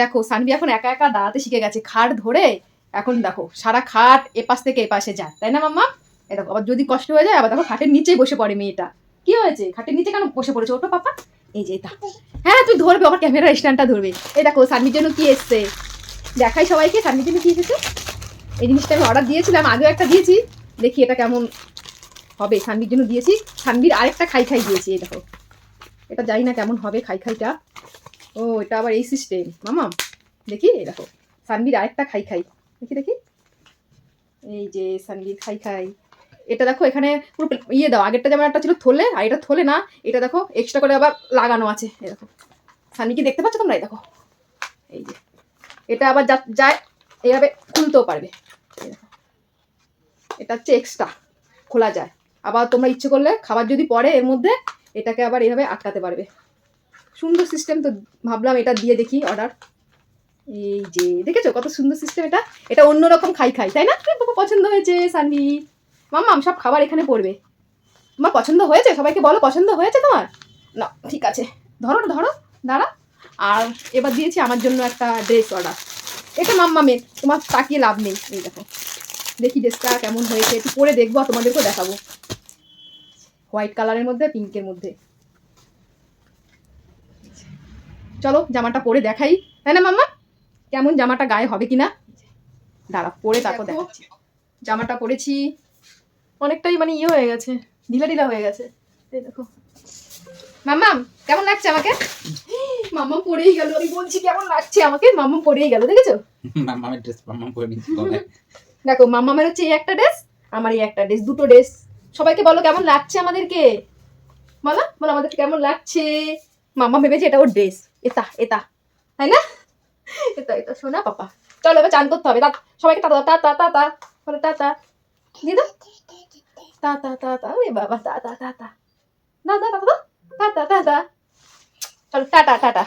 দেখো, সানভি এখন একা একা দাঁড়াতে শিখে গেছে। খাট ধরে এখন দেখো, সারা খাট এপাশ থেকে এপাশে যায়, তাই না মাম্মা? এ দেখো, আবার যদি কষ্ট হয়ে যায়, আবার দেখো খাটের নিচেই বসে পড়ে মেয়েটা। কি হয়েছে? খাটের নিচে কেন বসে পড়েছে ওটো পাপা? এই যে হ্যাঁ তুই ধরবে, আবার ক্যামেরা স্ট্যান্ডটা ধরবে। এই দেখো, সানভির জন্য কি এসছে? দেখাই সবাইকে, সানভির জন্য কি এসেছে? এই জিনিসটা আমি অর্ডার দিয়েছিলাম, আগেও একটা দিয়েছি। দেখি এটা কেমন হবে, সানভির জন্য দিয়েছি। সানভির আরেকটা খাই খাই দিয়েছি, এই দেখো। এটা জানি না কেমন হবে খাই খাইটা। ও, এটা আবার এই সিস্টেম মামা, দেখি, এই দেখো। সানভির আরেকটা খাই খাই। দেখি দেখি। এই যে সানভির খাই খাই। এটা দেখো, এখানে পুরো ইয়ে দাও, আগেরটা যেমন একটা ছিল থলে, আর এটা থলে না, এটা দেখো এক্সট্রা করে আবার লাগানো আছে, এই দেখো। সানভি কি দেখতে পাচ্ছ তোমরা? এই দেখো। এই যে। এটা আবার যা যায়, এইভাবে খুলতেও পারবে। এটা হচ্ছে এক্সট্রা খোলা যায়। আবার তোমরা ইচ্ছে করলে, খাবার যদি পড়ে এর মধ্যে, এটাকে আবার এইভাবে আটকাতে পারবে। সুন্দর সিস্টেম তো ভাবলাম এটা দিয়ে দেখি অর্ডার এই যে, দেখেছ কত সুন্দর সিস্টেম এটা? এটা অন্যরকম খাই খাই, তাই না? খুব পছন্দ হয়েছে, সানভি। মাম্মাম, সব খাবার এখানে পড়বে। তোমার পছন্দ হয়েছে? সবাইকে বলো, পছন্দ হয়েছে তোমার? না, ঠিক আছে। ধরো ধরো, দাঁড়া। আর এবার দিয়েছি আমার জন্য একটা ড্রেস অর্ডার এটা মাম্মামের, তোমার তাকিয়ে লাভ নেই। এই দেখো। দেখি ড্রেসটা কেমন হয়েছে, একটু পরে দেখব আর তোমাদেরকেও দেখাবো। হোয়াইট কালারের মধ্যে পিঙ্কের মধ্যে। চলো জামাটা পরে দেখাই। তাই না মাম্মা? কেমন জামাটা গায়ে হবে কিনা? দাঁড়া পরে তারপর দেখাচ্ছি। জামাটা পরেছি। অনেকটাই মানে ইয়ে হয়ে গেছে ঢিলা ঢিলা হয়ে গেছে। এই দেখো। মাম্মাম কেমন লাগছে আমাকে? মাম্মাম পরেই গেল। আমি বলছি কেমন লাগছে আমাকে? মাম্মাম পরেই গেল দেখেছ? মামার ড্রেস মামা পরে নিচ্ছি তবে। দেখো মাম্মামের হচ্ছে এই একটা ড্রেস আমার এই একটা ড্রেস দুটো ড্রেস সবাইকে বলো কেমন লাগছে আমাদেরকে? বলো বলো আমাদেরকে কেমন লাগছে? মাম্মা ভেবেছে এটা ওর ড্রেস এটা এটা তাই না এটা এটা শোনা পাপা চলো এবার চান করতে হবে তা সবাইকে তা তা তা তা তা বলো তা তা দিয়ে দাও তা তা তা তা ওরে বাবা তা তা তা তা না দা তা তা তা তা তা চলো টাটা টাটা